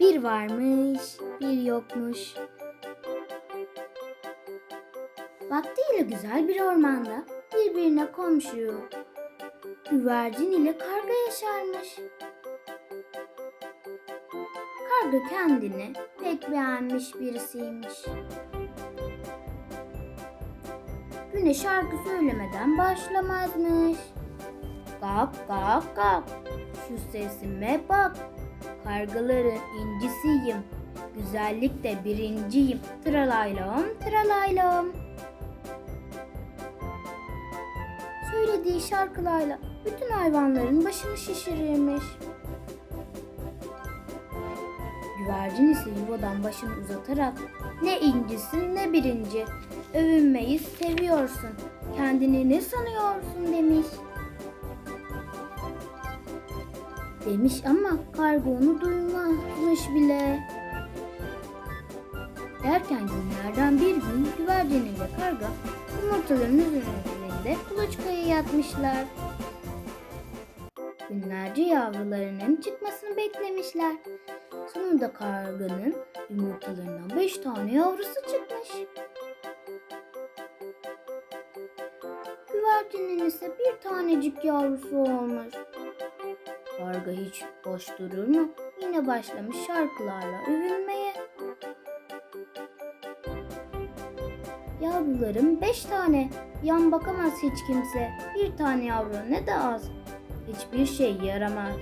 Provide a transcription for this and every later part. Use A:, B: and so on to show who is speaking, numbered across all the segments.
A: Bir varmış, bir yokmuş. Vaktiyle güzel bir ormanda birbirine komşu güvercin ile karga yaşarmış. Karga kendini pek beğenmiş birisiymiş. Güne şarkı söylemeden başlamazmış. Kak kak kak, şu sesime bak. Kargaların incisiyim, güzellikte birinciyim. Tralaylom tralaylom. Söylediği şarkılarla bütün hayvanların başını şişirirmiş. Güvercin ise yuvadan başını uzatarak ne incisin ne birinci. Övünmeyi seviyorsun. Kendini ne sanıyorsun demiş. Demiş ama karga onu duymamış bile. Derken günlerden bir gün güvercin ile karga yumurtaların üzerinde kuluçkaya yatmışlar. Günlerce yavrularının çıkmasını beklemişler. Sonunda karganın yumurtalarından beş tane yavrusu çıkmış. Güvercinin ise bir tanecik yavrusu olmuş. Karga hiç boş durur mu? Yine başlamış şarkılarla övünmeye. Yavrularım beş tane. Yan bakamaz hiç kimse. Bir tane yavru ne de az. Hiçbir şey yaramaz.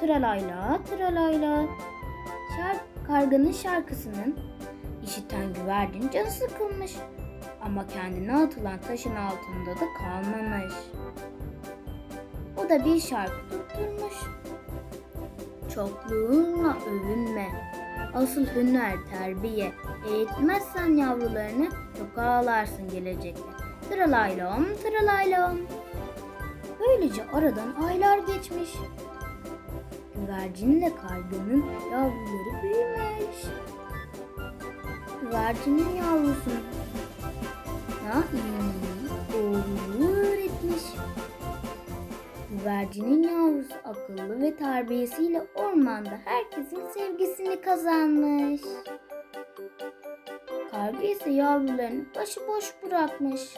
A: Tralayla tralayla. Şark, karganın şarkısının işiten güvercin canı sıkılmış. Ama kendine atılan taşın altında da kalmamış. O da bir şarkı tutturmuş. Çokluğunla övünme. Asıl hüner terbiye. Eğitmezsen yavrularını çok ağlarsın gelecekte. Tıralaylom tıralaylom. Böylece aradan aylar geçmiş. Güvercinle karganın yavruları büyümüş. Güvercinin yavrusu Güvercinin yavrusu akıllı ve terbiyesiyle ormanda herkesin sevgisini kazanmış. Karga ise yavrularını başıboş bırakmış.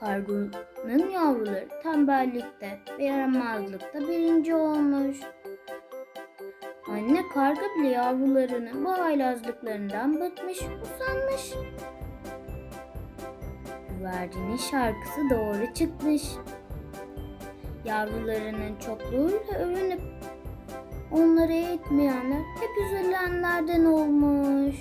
A: Karganın yavruları tembellikte ve yaramazlıkta birinci olmuş. Anne karga bile yavrularının bu haylazlıklarından bıkmış, usanmış. Güvercinin şarkısı doğru çıkmış. Yavrularının çokluğuyla övünüp onları eğitmeyenler hep üzülenlerden olmuş.